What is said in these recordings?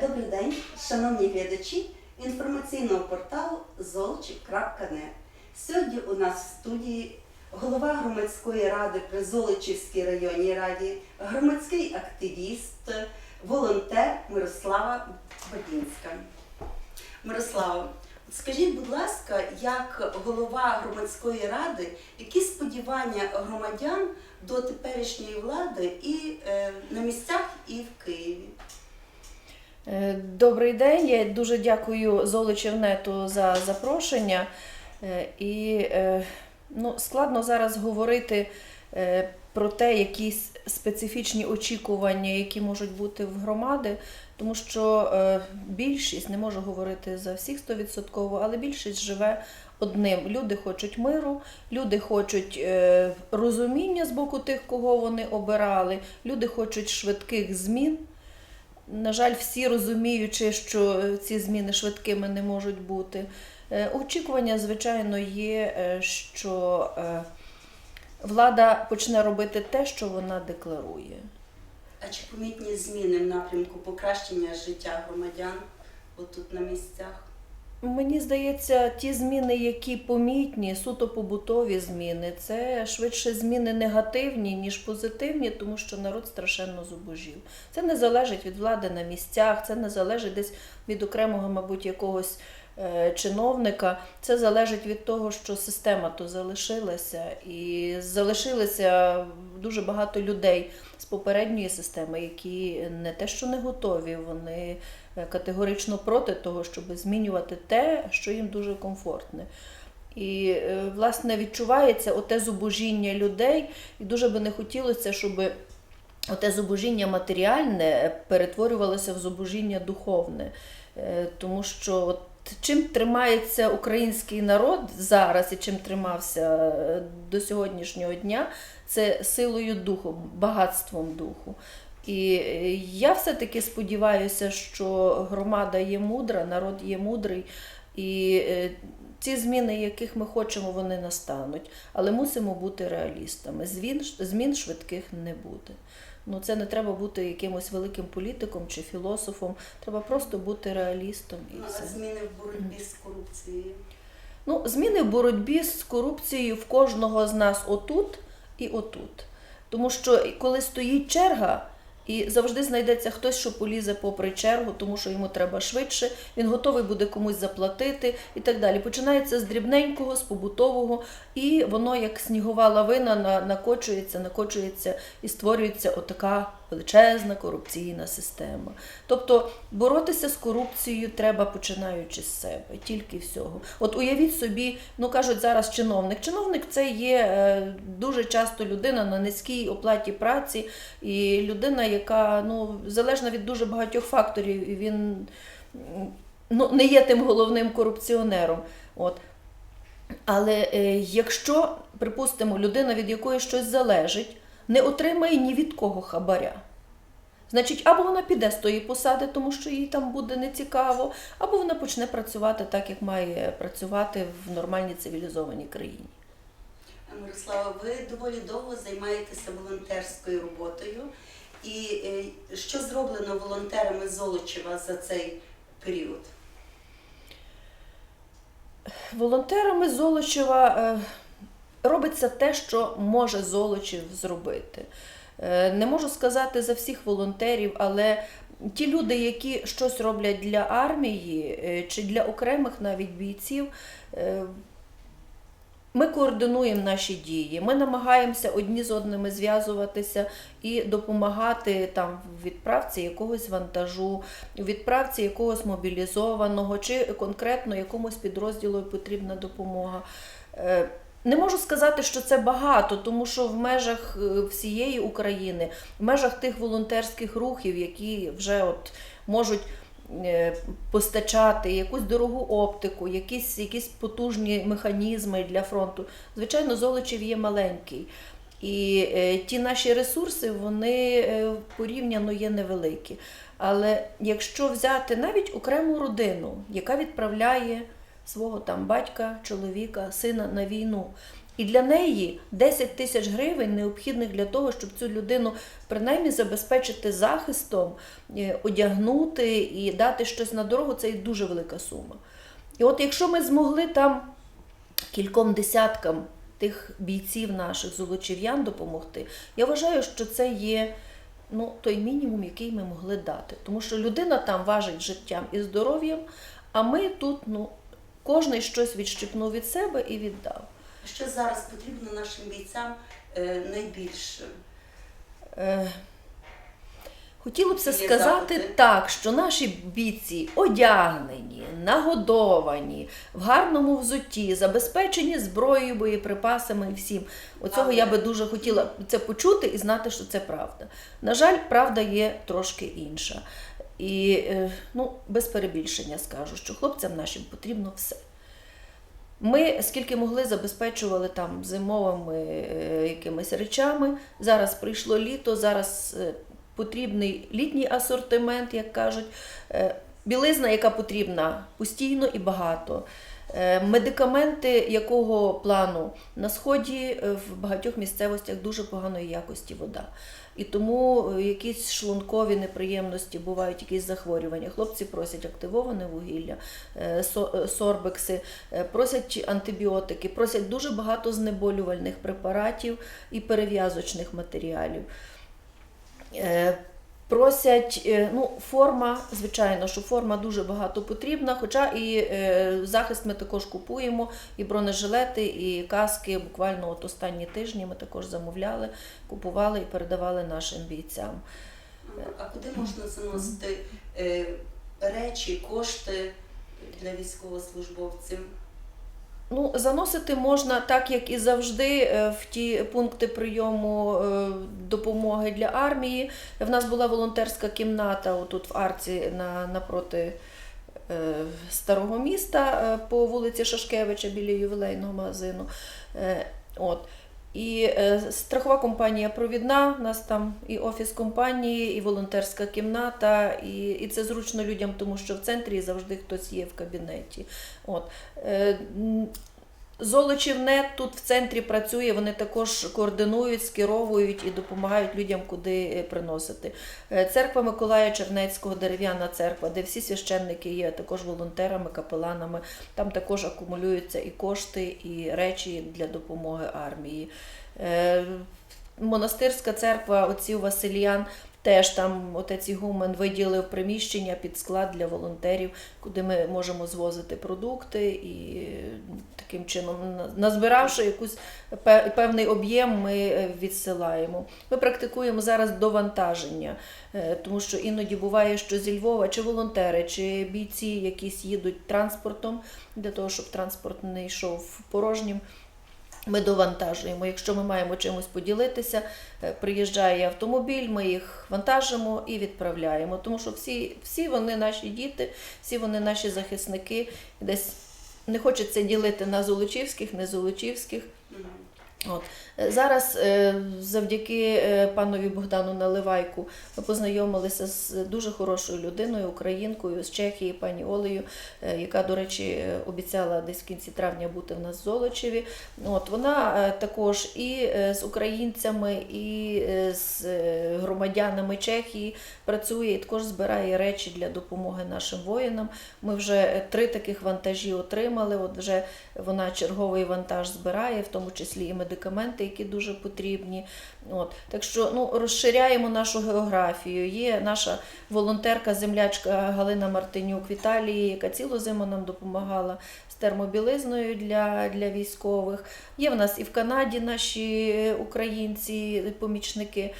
Добрий день, шановні глядачі інформаційного порталу золочів.нет. Сьогодні у нас в студії голова громадської ради при Золочівській районній раді, громадський активіст, волонтер Мирослава Бадінська. Мирослава, скажіть, будь ласка, як голова громадської ради, які сподівання громадян до теперішньої влади і е, на місцях, і в Києві? Е, Добрий день. Я дуже дякую Золочівнету за запрошення. Е, І е, ну, складно зараз говорити про те, якісь специфічні очікування, які можуть бути в громади, тому що більшість не можу говорити за всіх 100%, але більшість живе одним. Люди хочуть миру, люди хочуть розуміння з боку тих, кого вони обирали, люди хочуть швидких змін. На жаль, всі розуміючи, що е, ці зміни швидкими не можуть бути. Е, Очікування, звичайно, є, е, що влада почне робити те, що вона декларує. А чи помітні зміни в напрямку покращення життя громадян отут на місцях? Мені здається, ті зміни, які помітні, суто побутові зміни, це швидше зміни негативні, ніж позитивні, тому що народ страшенно зубожів. Це не залежить від влади на місцях, це не залежить десь від окремого, мабуть, якогось чиновника. Це залежить від того, що система то залишилася, і залишилося дуже багато людей з попередньої системи, які не те, що не готові, вони е, категорично проти того, щоб змінювати те, що їм дуже комфортне. І е, власне відчувається оте зубожіння людей, і дуже би не хотілося, щоб оте зубожіння матеріальне перетворювалося в зубожіння духовне. Е, Тому що от чим тримається український народ зараз і чим тримався е, до сьогоднішнього дня, це силою духу, багатством духу. І е, я все-таки сподіваюся, що громада є мудра, народ є мудрий, і е, ці зміни, яких ми хочемо, вони настануть. Але мусимо бути реалістами. Змін швидких не буде. Ну, це не треба бути якимось великим політиком чи філософом. Треба просто бути реалістом і Ну, все. а зміни в боротьбі з корупцією? Ну, зміни в боротьбі з корупцією в кожного з нас отут і отут. Тому що коли стоїть черга, і завжди знайдеться хтось, що полізе попри чергу, тому що йому треба швидше, він готовий буде комусь заплатити і так далі. Починається з дрібненького, з побутового, і воно як снігова лавина на- накочується, накочується і створюється отака величезна корупційна система. Тобто боротися з корупцією треба починаючи з себе, тільки всього. От уявіть собі, ну кажуть зараз чиновник. Чиновник це є е, дуже часто людина на низькій оплаті праці, і людина, яка ну залежна від дуже багатьох факторів, і він ну, не є тим головним корупціонером. От. Але е, якщо, припустимо, людина, від якої щось залежить, не отримає ні від кого хабаря. Значить, або вона піде з тої посади, тому що їй там буде нецікаво, або вона почне працювати так, як має працювати в нормальній цивілізованій країні. Мирослава, ви доволі довго займаєтеся волонтерською роботою. І е, що зроблено волонтерами Золочева за цей період? Волонтерами Золочева е, робиться те, що може Золочів зробити. Е, Не можу сказати за всіх волонтерів, але ті люди, які щось роблять для армії е, чи для окремих навіть бійців, е, ми координуємо наші дії. Ми намагаємося одні з одними зв'язуватися і допомагати там в відправці якогось вантажу, у відправці якогось мобілізованого, чи конкретно якомусь підрозділу потрібна допомога. Не можу сказати, що це багато, тому що в межах е, всієї України, в межах тих волонтерських рухів, які вже от можуть е, постачати якусь дорогу оптику, якісь, якісь потужні механізми для фронту. Звичайно, Золочів є маленький. І е, ті наші ресурси, вони порівняно є невеликі. Але якщо взяти навіть окрему родину, яка відправляє свого там батька, чоловіка, сина на війну, І для неї 10 тисяч гривень необхідних для того, щоб цю людину принаймні забезпечити захистом, е, одягнути і дати щось на дорогу, це і дуже велика сума. І от якщо ми змогли там кільком десяткам тих бійців наших золочів'ян допомогти, я вважаю, що це є ну, той мінімум, який ми могли дати. Тому що людина там важить життям і здоров'ям, а ми тут ну, кожний щось відщипнув від себе і віддав. Що зараз потрібно нашим бійцям е, найбільше? Хотілося б сказати запити? так, що наші бійці одягнені, нагодовані, в гарному взутті, забезпечені зброєю, боєприпасами і всім. Оцього Але- я би дуже хотіла це почути і знати, що це правда. На жаль, правда є трошки інша. І е, ну, без перебільшення скажу, що хлопцям нашим потрібно все. Ми скільки могли забезпечували там зимовими е, якимись речами. Зараз прийшло літо, зараз е, потрібний літній асортимент, як кажуть. Білизна, яка потрібна постійно і багато. Е, Медикаменти якого плану на сході е, в багатьох місцевостях дуже поганої якості вода. І тому е, якісь шлункові неприємності бувають, якісь захворювання. Хлопці просять активоване вугілля, со- сорбекси, просять антибіотики, просять дуже багато знеболювальних препаратів і перев'язочних матеріалів. Просять, е, ну, форма, звичайно, що форма дуже багато потрібна, хоча і е, захист ми також купуємо, і бронежилети, і каски. Буквально от останні тижні ми також замовляли, купували і передавали нашим бійцям. А куди можна заносити е, речі, кошти для військовослужбовців? Ну, заносити можна так, як і завжди, е, в ті пункти прийому е, допомоги для армії. В нас була волонтерська кімната отут в Арці на, напроти е, старого міста по вулиці Шашкевича біля ювілейного магазину. От. І е, страхова компанія провідна, у нас там і офіс компанії, і волонтерська кімната, і, і це зручно людям, тому що в центрі завжди хтось є в кабінеті. От. Е, м, Золочівнет тут в центрі працює, вони також координують, скеровують і допомагають людям, куди е, приносити. Е, Церква Миколая Чернецького, дерев'яна церква, де всі священники є також волонтерами, капеланами. Там також акумулюються і кошти, і речі для допомоги армії. Е, Монастирська церква отців Васильян. Теж там отець Ігумен виділив приміщення під склад для волонтерів, куди ми можемо звозити продукти і таким чином, назбиравши якусь певний об'єм, ми е, відсилаємо. Ми практикуємо зараз довантаження, е, тому що іноді буває, що зі Львова чи волонтери, чи бійці якісь їдуть транспортом для того, щоб транспорт не йшов порожнім. Ми довантажуємо. Якщо ми маємо чимось поділитися, е, приїжджає автомобіль, ми їх вантажимо і відправляємо. Тому що всі, всі вони наші діти, всі вони наші захисники. Десь не хочеться ділити на золочівських, не золочівських. От. Е, Зараз е, завдяки е, панові Богдану Наливайку ми познайомилися з дуже хорошою людиною, українкою з Чехії, пані Олею, яка, до речі, обіцяла десь в кінці травня бути в нас в Золочеві. От, вона також і з українцями, і з громадянами Чехії працює і також збирає речі для допомоги нашим воїнам. Ми вже три таких вантажі отримали. От вже вона черговий вантаж збирає, в тому числі і медикаменти, які дуже потрібні. От. Так що ну, розширяємо нашу географію. Є наша волонтерка, землячка Галина Мартинюк в Італії, яка цілу зиму нам допомагала з термобілизною для, для військових. Є в нас і в Канаді наші українці, помічники.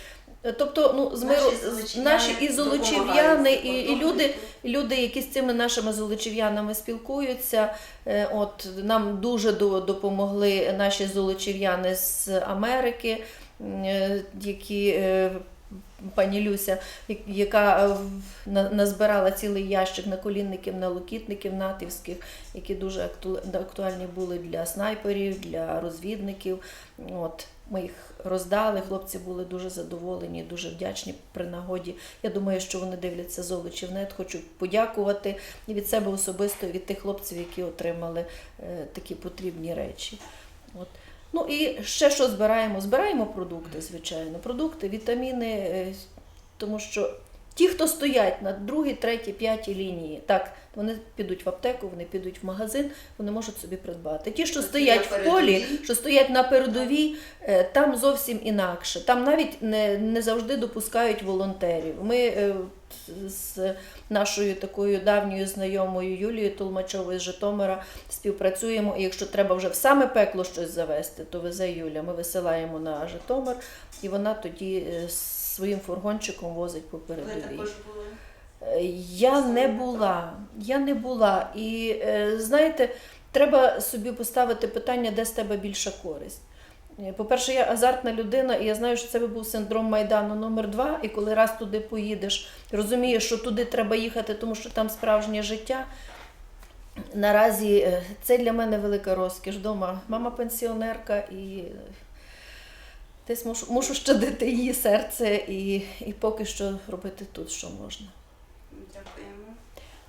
Е, Тобто, ну, з миру, Наші наші і золочів'яни, і, і люди, люди, які з цими нашими золочів'янами спілкуються. Е, От нам дуже до- допомогли наші золочів'яни з Америки, е, які пані Люся, яка е, на- назбирала цілий ящик наколінників, налокітників натівських, які дуже актуальні були для снайперів, для розвідників. От. Ми їх роздали, хлопці були дуже задоволені, дуже вдячні при нагоді. Я думаю, що вони дивляться Золочівнет. Хочу подякувати і від себе особисто, і від тих хлопців, які отримали е, такі потрібні речі. От. Ну і ще що збираємо? Збираємо продукти, звичайно. Продукти, вітаміни, е, тому що ті, хто стоять на другій, третій, п'ятій лінії, так, вони підуть в аптеку, вони підуть в магазин, вони можуть собі придбати. Ті, що стоять в полі, що стоять на передовій, е, там зовсім інакше. Там навіть не, не завжди допускають волонтерів. Ми е, з нашою такою давньою знайомою Юлією Толмачовою з Житомира співпрацюємо. І якщо треба вже в саме пекло щось завести, то везе Юля. Ми висилаємо на Житомир, і вона тоді е, своїм фургончиком возить по передовій. Е, Я не була. Я не була. І е, знаєте, треба собі поставити питання, де з тебе більша користь. Е, По-перше, я азартна людина, і я знаю, що це би був синдром Майдану номер два. І коли раз туди поїдеш, розумієш, що туди треба їхати, тому що там справжнє життя. Наразі це для мене велика розкіш. Дома мама пенсіонерка і десь мушу, мушу щадити її серце і, і поки що робити тут, що можна. Дякуємо.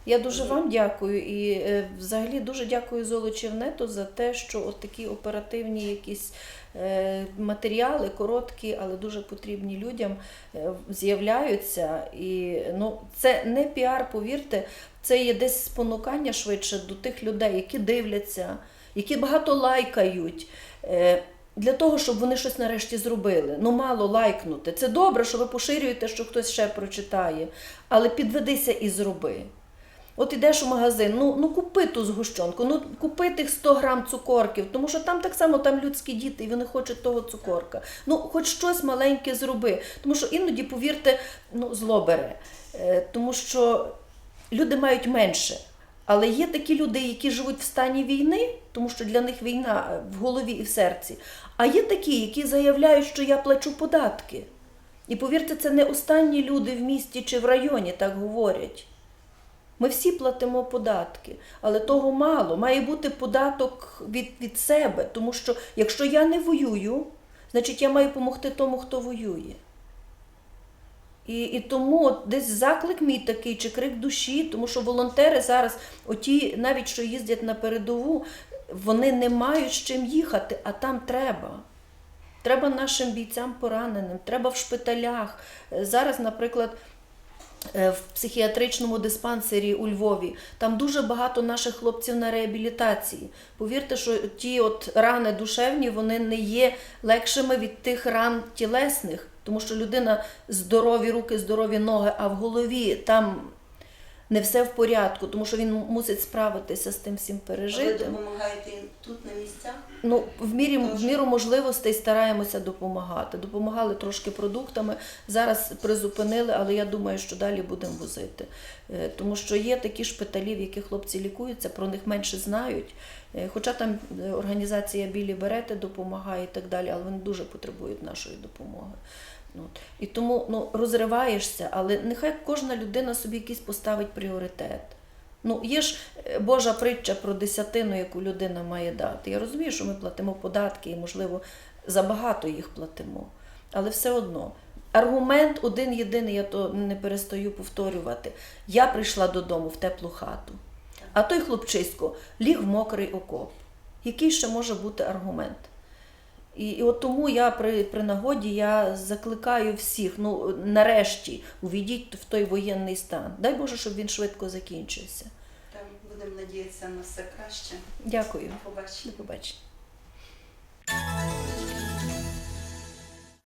Я дуже вам дякую і е, взагалі дуже дякую Золочівнету за те, що от такі оперативні якісь е, матеріали, короткі, але дуже потрібні людям, е, з'являються. І ну, це не піар, повірте, це є десь спонукання швидше до тих людей, які дивляться, які багато лайкають. Е, для того, щоб вони щось нарешті зробили. Ну, мало лайкнути. Це добре, що ви поширюєте, що хтось ще прочитає, але підведися і зроби. От ідеш у магазин, ну, ну купи ту згущенку, ну купи тих 100 грам цукорків, тому що там так само там людські діти, і вони хочуть того цукорка. Ну, хоч щось маленьке зроби. Тому що іноді, повірте, ну, зло бере. Е, тому що люди мають менше. Але є такі люди, які живуть в стані війни, тому що для них війна е, в голові і в серці. А є такі, які заявляють, що я плачу податки. І повірте, це не останні люди в місті чи в районі так говорять. Ми всі платимо податки, але того мало. Має бути податок від, від себе, тому що якщо я не воюю, значить я маю допомогти тому, хто воює. І, і тому от десь заклик мій такий, чи крик душі, тому що волонтери зараз, оті, навіть що їздять на передову, вони не мають з чим їхати, а там треба. Треба нашим бійцям пораненим, треба в шпиталях. Е, Зараз, наприклад, в психіатричному диспансері у Львові. Там дуже багато наших хлопців на реабілітації. Повірте, що ті от рани душевні вони не є легшими від тих ран тілесних, тому що людина здорові руки, здорові ноги, а в голові там не все в порядку, тому що він мусить справитися з тим всім А ви допомагаєте тут на місцях? Ну, в мірі в міру можливостей стараємося допомагати. Допомагали трошки продуктами. Зараз призупинили, але я думаю, що далі будемо возити. Е, Тому що є такі шпиталі, в яких хлопці лікуються, про них менше знають. Е, Хоча там е, організація Білі Берети допомагає і так далі, але вони дуже потребують нашої допомоги. Ну, от. І тому ну, розриваєшся, але нехай кожна людина собі якийсь поставить пріоритет. Ну, є ж е, Божа притча про десятину, яку людина має дати. Я розумію, що ми платимо податки і, можливо, забагато їх платимо. Але все одно. Аргумент один єдиний, я то не перестаю повторювати. Я прийшла додому в теплу хату, а той хлопчисько ліг в мокрий окоп. Який ще може бути аргумент? І, і от тому я при, при нагоді я закликаю всіх, ну нарешті, увійдіть в той воєнний стан. Дай Боже, щоб він швидко закінчився. Там будемо надіятися на все краще. Дякую. Побачимо. До побачення.